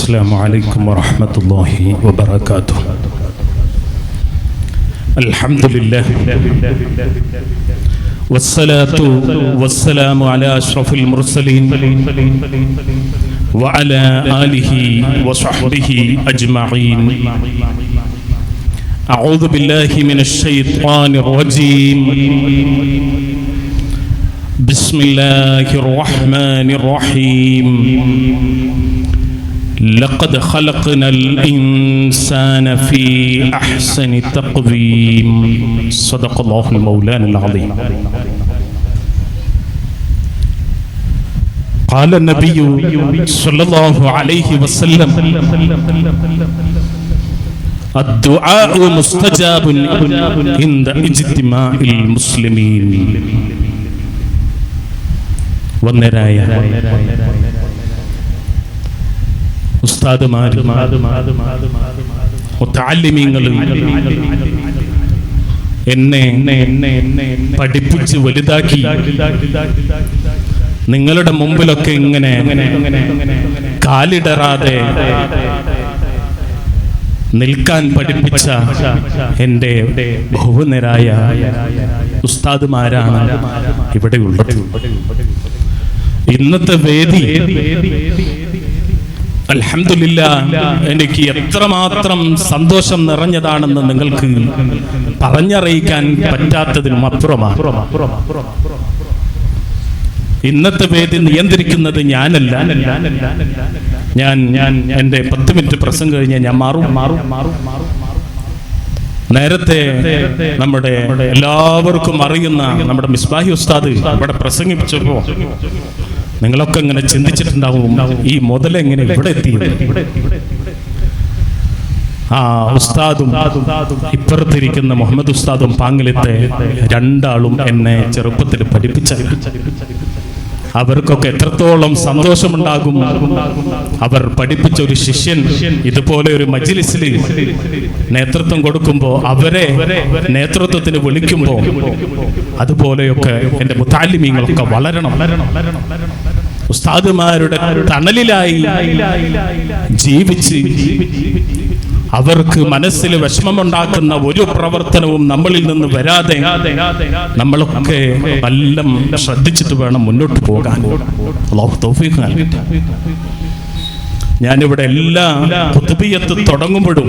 السلام عليكم ورحمة الله وبركاته. الحمد لله والصلاة والسلام على أشرف المرسلين وعلى آله وصحبه أجمعين. أعوذ بالله من الشيطان الرجيم. بسم الله الرحمن الرحيم. لقد خلقنا الإنسان في أحسن تقويم. صدق الله المولان العظيم. قال النبي صلى الله عليه وسلم الدعاء مستجاب عند اجتماع المسلمين. والنرايا. ഉസ്താദുമാരും എന്നെ പഠിപ്പിച്ച് വലുതാക്കി. നിങ്ങളുടെ മുമ്പിലൊക്കെ ഇങ്ങനെ കാലിടറാതെ നിൽക്കാൻ പഠിപ്പിച്ച എന്റെ ബഹുവനരായ ഉസ്താദുമാരാണ് ഇവിടെ ഉള്ളത്. ഇന്നത്തെ വേദി അൽഹംദുലില്ല എനിക്ക് എത്രമാത്രം സന്തോഷം നിറഞ്ഞതാണെന്ന് നിങ്ങൾക്ക് പറഞ്ഞറിയിക്കാൻ പറ്റാത്തതിനും അപ്പുറമാണ്. ഇന്നത്തെ വേദി നിയന്ത്രിക്കുന്നത് ഞാനല്ല. ഞാൻ ഞാൻ എന്റെ പത്ത് മിനിറ്റ് പ്രസംഗം കഴിഞ്ഞ് ഞാൻ മാറും മാറും മാറും മാറും. നേരത്തെ നമ്മുടെ എല്ലാവർക്കും അറിയുന്ന നമ്മുടെ മിസ്ബാഹി ഉസ്താദ് ഇവിടെ പ്രസംഗിപ്പിച്ചപ്പോ നിങ്ങളൊക്കെ ഇങ്ങനെ ചിന്തിച്ചിട്ടുണ്ടാവും ഈ മുതലെങ്ങനെ ഇവിടെ എത്തി? ആ ഉസ്താദും ഇപ്പുറത്തിരിക്കുന്ന മുഹമ്മദ് ഉസ്താദും പാങ്ങിലത്തെ രണ്ടാളും എന്നെ ചെറുപ്പത്തിൽ പഠിപ്പിച്ച അവർക്കൊക്കെ എത്രത്തോളം സന്തോഷമുണ്ടാകും? അവർ പഠിപ്പിച്ച ഒരു ശിഷ്യൻ ഇതുപോലെ ഒരു മജിലിസിൽ നേതൃത്വം കൊടുക്കുമ്പോൾ അവരെ നേതൃത്വത്തിന് വിളിക്കുമ്പോൾ അതുപോലെയൊക്കെ എന്റെ മുത്താലിമീങ്ങളൊക്കെ വളരണം. ഉസ്താദുമാരുടെ തണലിലായി ജീവിച്ച് അവർക്ക് മനസ്സിൽ വിഷമമുണ്ടാക്കുന്ന ഒരു പ്രവർത്തനവും നമ്മളിൽ നിന്ന് വരാതെ നമ്മളൊക്കെ എല്ലാം ശ്രദ്ധിച്ചിട്ട് വേണം മുന്നോട്ട് പോകാൻ. ഞാനിവിടെ എല്ലാ കുത്തുബിയത്ത് തുടങ്ങുമ്പോഴും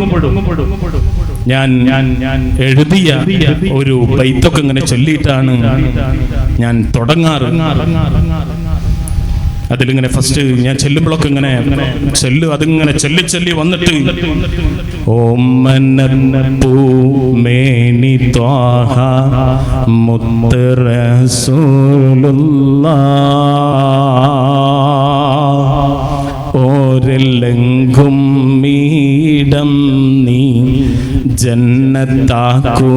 ഞാൻ ഞാൻ എഴുതിയ ഒരു ബൈത്തൊക്കെ ഇങ്ങനെ ചൊല്ലിയിട്ടാണ് ഞാൻ തുടങ്ങാറ്. അതിലിങ്ങനെ ഫസ്റ്റ് ഞാൻ ചെല്ലുമ്പോഴൊക്കെ ഇങ്ങനെ ചെല്ലു അതിങ്ങനെ ചെല്ലി ചെല്ലി വന്നിട്ട് ഓമനപ്പൂമേനി ത്വാഹ മുത്ത് നീ ജന്നത്താക്കൂ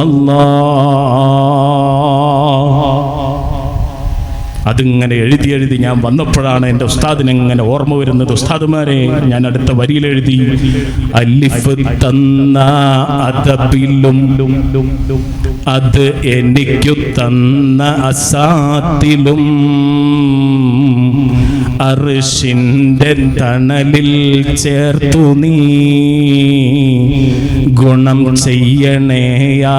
അല്ലാ അതിങ്ങനെ എഴുതി എഴുതി ഞാൻ വന്നപ്പോഴാണ് എന്റെ ഉസ്താദിനെങ്ങനെ ഓർമ്മ വരുന്നത്. ഉസ്താദുമാരെ ഞാൻ അടുത്ത വരിയിൽ എഴുതി അലിഫ് തന്ന അതപ്പിലും അത് എനിക്കു തന്ന അസാത്തിലും അർഷിന്റെ തണലിൽ ചേർത്തു നീ. ഗുണം ചെയ്യണേയാ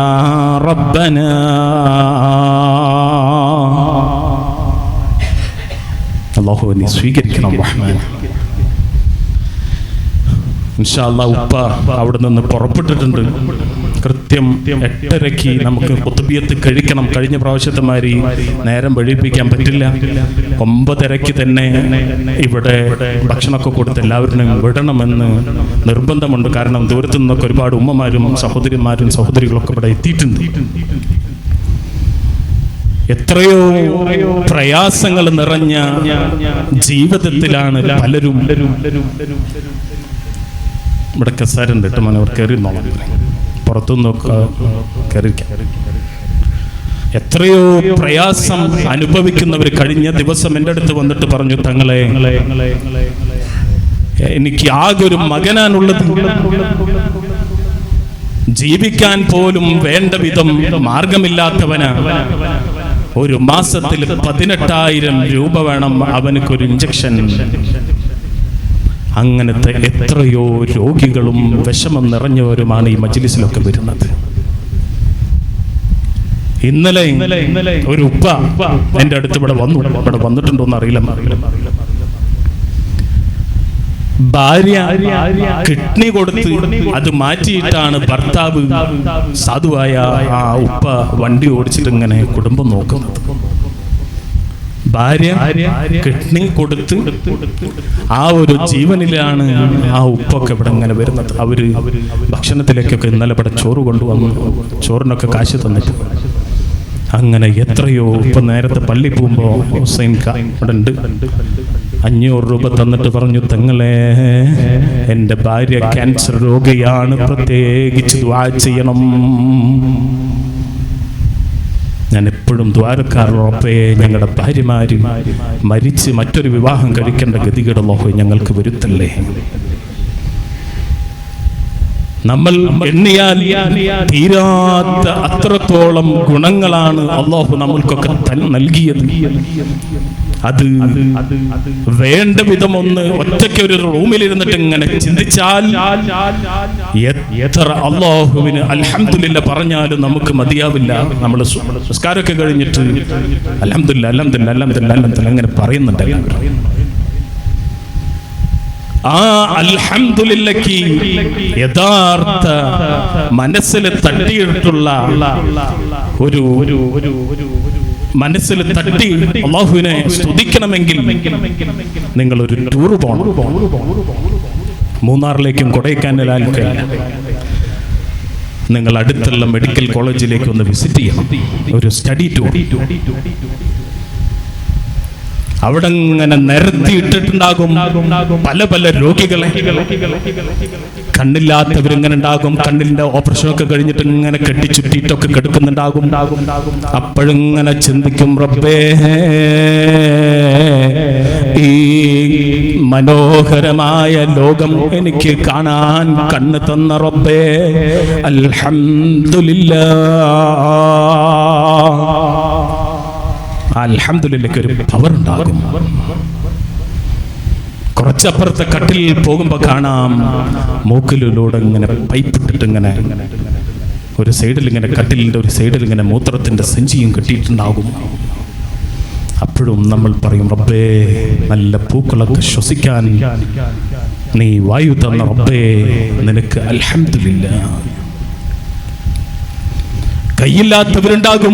റബ്ബന. അള്ളാഹു നീ സ്വീകരിക്കണം റഹ്മാൻ. ഉപ്പ അവിടെ നിന്ന് പുറപ്പെട്ടിട്ടുണ്ട്. കൃത്യം എട്ടരയ്ക്ക് നമുക്ക് കുത്തുബിയത്ത് കഴിക്കണം. കഴിഞ്ഞ പ്രാവശ്യത്തെ മാതിരി നേരം വഴിപ്പിക്കാൻ പറ്റില്ല. ഒമ്പതരയ്ക്ക് തന്നെ ഇവിടെ ഭക്ഷണമൊക്കെ കൊടുത്ത് എല്ലാവരും വിടണമെന്ന് നിർബന്ധമുണ്ട്. കാരണം ദൂരത്തു നിന്നൊക്കെ ഒരുപാട് ഉമ്മമാരും സഹോദരിമാരും സഹോദരികളൊക്കെ ഇവിടെ എത്തിയിട്ടുണ്ട്. എത്രയോ പ്രയാസങ്ങൾ നിറഞ്ഞ ജീവിതത്തിലാണ് പലരും ഇവിടെ കസാരം തട്ട് മനോർ കയറി നോക്കാം പുറത്തുനിന്നൊക്കെ കയറി എത്രയോ പ്രയാസം അനുഭവിക്കുന്നവർ കഴിഞ്ഞ ദിവസം എന്റെ അടുത്ത് വന്നിട്ട് പറഞ്ഞു തങ്ങളെ എനിക്ക് ആകെ ഒരു മകനാണുള്ളത്. ജീവിക്കാൻ പോലും വേണ്ട വിധം മാർഗമില്ലാത്തവനാ. ഒരു മാസത്തിൽ പതിനെട്ടായിരം രൂപ വേണം അവനക്കൊരു ഇഞ്ചക്ഷൻ അങ്ങനത്തെ എത്രയോ രോഗികളും വിഷമം നിറഞ്ഞവരുമാണ് ഈ മജ്ലിസിലൊക്കെ വരുന്നത്. ഇന്നലെ ഇന്നലെ ഒരു ഉപ്പ എന്റെ അടുത്ത് ഇവിടെ വന്നു. ഇവിടെ വന്നിട്ടുണ്ടോ എന്ന് അറിയില്ല. ഭാര്യ കിഡ്നി കൊടുത്ത് അത് മാറ്റിയിട്ടാണ് ഭർത്താവ് സാധുവായ ആ ഉപ്പ വണ്ടി ഓടിച്ചിട്ട് ഇങ്ങനെ കുടുംബം നോക്കുന്നത്. ഭാര്യ കിഡ്നി കൊടുത്ത് ആ ഒരു ജീവനിലാണ് ആ ഉപ്പൊക്കെ ഇവിടെ ഇങ്ങനെ വരുന്നത്. അവർ ഭക്ഷണത്തിലേക്കൊക്കെ ഇന്നലെ ഇവിടെ ചോറ് കൊണ്ടുവന്നു. ചോറിനൊക്കെ കാശ് തന്നിട്ട്. അങ്ങനെ എത്രയോ ഇപ്പൊ നേരത്തെ പള്ളി പോകുമ്പോ ഹുസൈൻ ഉണ്ട്. അഞ്ഞൂറ് രൂപ തന്നിട്ട് പറഞ്ഞു തങ്ങളെ എന്റെ ഭാര്യ ക്യാൻസർ രോഗിയാണ് പ്രത്യേകിച്ച് ദ്വാ ചെയ്യണം. ഞാൻ എപ്പോഴും ദ്വാരക്കാരോപ്പേ ഞങ്ങളുടെ ഭാര്യമാര് മരിച്ച് മറ്റൊരു വിവാഹം കഴിക്കേണ്ട ഗതികേട് ലോഹോ ഞങ്ങൾക്ക് വരുത്തല്ലേ? നമ്മൾ എണ്ണിയാൽ തീരാത്ത അത്രത്തോളം ഗുണങ്ങളാണ് അള്ളാഹു നമ്മൾക്കൊക്കെ നൽകിയത്. അത് വേണ്ട വിധം ഒന്ന് ഒറ്റയ്ക്ക് ഒരു റൂമിലിരുന്നിട്ട് ഇങ്ങനെ ചിന്തിച്ചാൽ എത്ര അള്ളാഹുവിന് അലഹമില്ല പറഞ്ഞാലും നമുക്ക് മതിയാവില്ല. നമ്മൾ സംസ്കാരമൊക്കെ കഴിഞ്ഞിട്ട് അലഹമില്ല അലഹമില്ല അലഹമില്ല അലഹമില്ല അങ്ങനെ പറയുന്നുണ്ട് എല്ലാവരും. ആ അൽഹംദുലില്ലക്ക് യഥാർത്ഥ മനസ്സിൽ തട്ടിയിട്ടുള്ള ഒരു മനസ്സിൽ തട്ടി അള്ളാഹുവിനെ സ്തുതിക്കണമെങ്കിൽ നിങ്ങൾ ഒരു ടൂർ പോകണം മൂന്നാറിലേക്കും കൊടൈക്കനാലിലേക്കും നിങ്ങൾ അടുത്തുള്ള മെഡിക്കൽ കോളേജിലേക്ക് ഒന്ന് വിസിറ്റ് ചെയ്യണം. ഒരു സ്റ്റഡി ടൂർ അവിടെ ഇങ്ങനെ നിരത്തിയിട്ടിട്ടുണ്ടാകും. പല പല രോഗികളെ. കണ്ണില്ലാത്തവരിങ്ങനെ ഉണ്ടാകും കണ്ണിന്റെ ഓപ്പറേഷൻ ഒക്കെ കഴിഞ്ഞിട്ട് ഇങ്ങനെ കെട്ടിച്ചുറ്റിയിട്ടൊക്കെ കിടക്കുന്നുണ്ടാകും. അപ്പോഴിങ്ങനെ ചിന്തിക്കും റബ്ബേ ഈ മനോഹരമായ ലോകം എനിക്ക് കാണാൻ കണ്ണ് തന്ന റബ്ബേ അൽഹംദുലില്ലാ. ഉണ്ടാകും. കുറച്ചപ്പുറത്തെ കട്ടിൽ പോകുമ്പോ കാണാം. മൂക്കിലൂടെ ഇങ്ങനെ പൈപ്പ് ഇട്ടിട്ട് ഇങ്ങനെ ഒരു സൈഡിൽ ഇങ്ങനെ കട്ടിലിന്റെ ഒരു സൈഡിൽ ഇങ്ങനെ മൂത്രത്തിന്റെ സഞ്ചിയും കെട്ടിയിട്ടുണ്ടാകും. അപ്പോഴും നമ്മൾ പറയും റബ്ബേ നല്ല പൂക്കളൊക്കെ ശ്വസിക്കാൻ നീ വായു തന്ന റബ്ബേ നിനക്ക് അൽഹംദുലില്ല കൈയില്ലാത്തവരുണ്ടാകും.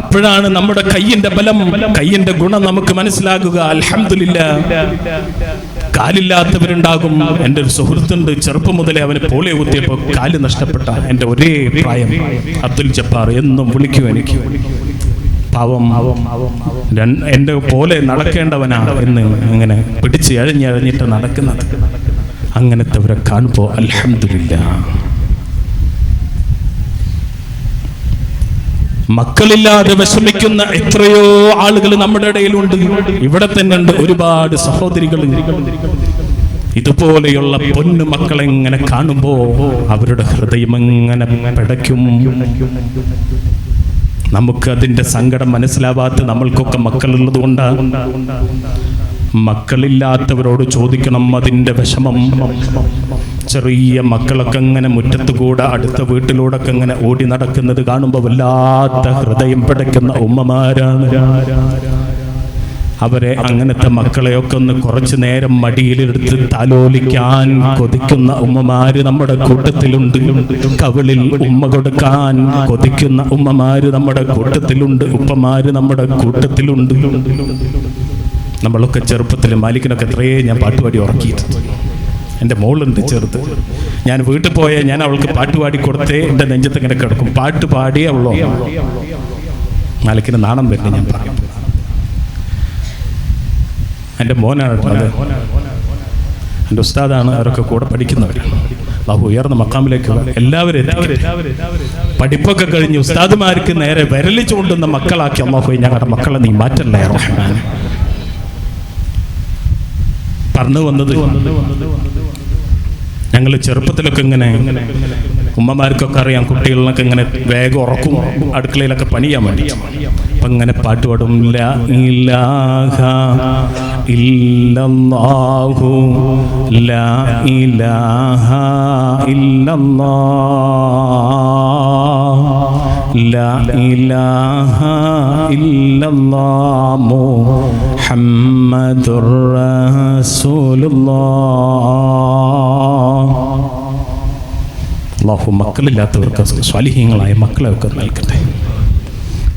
അപ്പോഴാണ് നമ്മുടെ കയ്യിന്റെ ബലം കയ്യിന്റെ ഗുണം നമുക്ക് മനസ്സിലാകുക. അലഹമില്ല കാലില്ലാത്തവരുണ്ടാകും. എന്റെ ഒരു സുഹൃത്തുണ്ട് ചെറുപ്പം മുതലേ അവന് പോളിയോ കുത്തിയപ്പോൾ കാൽ നഷ്ടപ്പെട്ട എന്റെ ഒരേ പ്രായം. അബ്ദുൽ ജബ്ബാർ എന്നും വിളിക്കും എനിക്ക്. പാവം എന്റെ പോലെ നടക്കേണ്ടവനാണ് എന്ന് അങ്ങനെ പിടിച്ച് എഴഞ്ഞഴഞ്ഞിട്ട് നടക്കുന്നത്. അങ്ങനത്തെ അവരെ കാണുമ്പോൾ അൽഹംദുലില്ല. മക്കളില്ലാതെ വിഷമിക്കുന്ന എത്രയോ ആളുകൾ നമ്മുടെ ഇടയിലുണ്ട്. ഇവിടെ തന്നെ ഉണ്ട് ഒരുപാട് സഹോദരികൾ. ഇതുപോലെയുള്ള പൊന്നു മക്കളെങ്ങനെ കാണുമ്പോ അവരുടെ ഹൃദയം എങ്ങനെ പിടയ്ക്കും? നമുക്ക് അതിന്റെ സങ്കടം മനസ്സിലാവാത്ത നമ്മൾക്കൊക്കെ മക്കളുള്ളത് കൊണ്ടാണ് മക്കളില്ലാത്തവരോട് ചോദിക്കണം അതിന്റെ വിഷമം. ചെറിയ മക്കളൊക്കെ ഇങ്ങനെ മുറ്റത്തുകൂടെ അടുത്ത വീട്ടിലൂടെ ഇങ്ങനെ ഓടി നടക്കുന്നത് കാണുമ്പോൾ വല്ലാത്ത ഹൃദയം പിടയ്ക്കുന്ന ഉമ്മമാരാണ്. അവരെ അങ്ങനത്തെ മക്കളെയൊക്കെ ഒന്ന് കുറച്ചു നേരം മടിയിലെടുത്ത് താലോലിക്കാൻ കൊതിക്കുന്ന ഉമ്മമാര് നമ്മുടെ കൂട്ടത്തിലുണ്ട്. കവിളിൽ ഉമ്മ കൊടുക്കാൻ കൊതിക്കുന്ന ഉമ്മമാര് നമ്മുടെ കൂട്ടത്തിലുണ്ട്. ഉപ്പമാര് നമ്മുടെ കൂട്ടത്തിലുണ്ട്. നമ്മളൊക്കെ ചെറുപ്പത്തിൽ മാലിക്കിനൊക്കെ എത്രയേ ഞാൻ പാട്ടുപാടി ഉറക്കിയിട്ടുണ്ട്. എന്റെ മോളുണ്ട് ചെറുത്ത് ഞാൻ വീട്ടിൽ പോയാൽ ഞാൻ അവൾക്ക് പാട്ട് പാടി കൊടുത്തേ എന്റെ നെഞ്ചത്ത് ഇങ്ങനെ കിടക്കും. പാട്ട് പാടിയേ ഉള്ളോ നാലക്കിന് നാണം വരുന്നത് ഞാൻ പറയും. എന്റെ മോനാണ് അത്. എന്റെ ഉസ്താദാണ് അവരൊക്കെ കൂടെ പഠിക്കുന്നവരാണ് ബാഹു ഉയർന്ന മക്കാമിലേക്ക് എല്ലാവരും പഠിപ്പൊക്കെ കഴിഞ്ഞ് ഉസ്താദുമാർക്ക് നേരെ വിരലി ചൂണ്ടുന്ന മക്കളാക്കി അള്ളാഹു ഞങ്ങളുടെ മക്കളെ നീ മാറ്റല്ലേ റഹ്മാൻ പറഞ്ഞു വന്നത് ഞങ്ങൾ ചെറുപ്പത്തിലൊക്കെ ഇങ്ങനെ ഉമ്മമാർക്കൊക്കെ അറിയാം കുട്ടികളിലൊക്കെ ഇങ്ങനെ വേഗം ഉറക്കും അടുക്കളയിലൊക്കെ പണിയാൻ വേണ്ടി. അപ്പം ഇങ്ങനെ പാട്ട് പാടും. ഇലാഹ ഇല്ലല്ലാഹു ലാ ഇലാഹ മക്കളില്ലാത്തവർക്ക് സ്വാലിഹ്യങ്ങളായ മക്കളെ ഒക്കെ നൽകട്ടെ.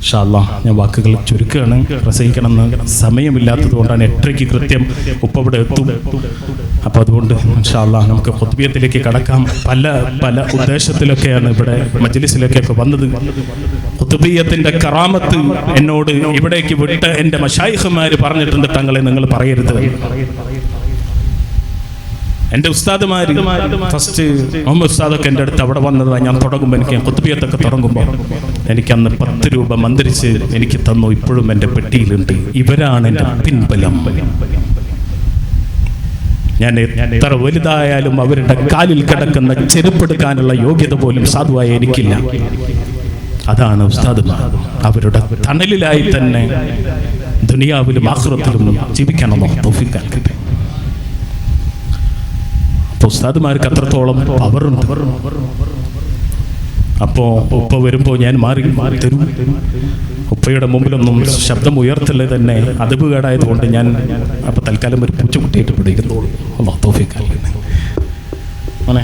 ഷാല്ലാ ഞാൻ വാക്കുകൾ ചുരുക്കുകയാണ്. പ്രസംഗിക്കണമെന്ന് സമയമില്ലാത്തത് കൊണ്ടാണ് എട്ടരയ്ക്ക് കൃത്യം ഉപ്പ ഇവിടെ എത്തും. അപ്പോൾ അതുകൊണ്ട് ഷാല്ലാ നമുക്ക് പൊതുവീയത്തിലേക്ക് കടക്കാം. പല പല ഉദ്ദേശത്തിലൊക്കെയാണ് ഇവിടെ മജ്ലിസിലേക്കൊക്കെ വന്നത്. പൊതുബീയത്തിന്റെ കറാമത്ത് എന്നോട് ഇവിടേക്ക് വിട്ട് എന്റെ മഷായിഹുമാർ പറഞ്ഞിട്ടുണ്ട് തങ്ങളെ നിങ്ങൾ പറയരുത്. എന്റെ ഉസ്താദുമാർ ഫസ്റ്റ് മുഹമ്മദ് ഉസ്താദൊക്കെ എന്റെ അടുത്ത് അവിടെ വന്നതാണ് ഞാൻ തുടങ്ങുമ്പോൾ എനിക്ക് കുത്തുബിയത്തൊക്കെ തുടങ്ങുമ്പോൾ എനിക്ക് അന്ന് പത്ത് രൂപ മന്ത്രിച്ച് എനിക്ക് തന്നു. ഇപ്പോഴും എന്റെ പെട്ടിയിലുണ്ട്. ഇവരാണ് എന്റെ പിൻബലം. ഞാൻ എത്ര വലുതായാലും അവരുടെ കാലിൽ കിടക്കുന്ന ചെരുപ്പെടുക്കാനുള്ള യോഗ്യത പോലും സാധുവായ എനിക്കില്ല. അതാണ് ഉസ്താദുമാർ. അവരുടെ തണലിലായി തന്നെ ദുനിയാവിലും ആഹ്റത്തിലും ജീവിക്കണമെന്നോ തോഫിക്കാൻ ഉസ്താദുമാർക്ക് അത്രത്തോളം പവറുണ്ട്. അപ്പോ ഉപ്പ വരുമ്പോൾ ഞാൻ മാറി മാറി തരും. ഉപ്പയുടെ മുമ്പിലൊന്നും ശബ്ദം ഉയർത്തല്ലേ തന്നെ അതബ് കേടായതുകൊണ്ട് ഞാൻ അപ്പൊ തൽക്കാലം ഒരു പൂച്ചക്കുട്ടിയായിട്ട് പിടിക്കുന്നുള്ളൂ മോനെ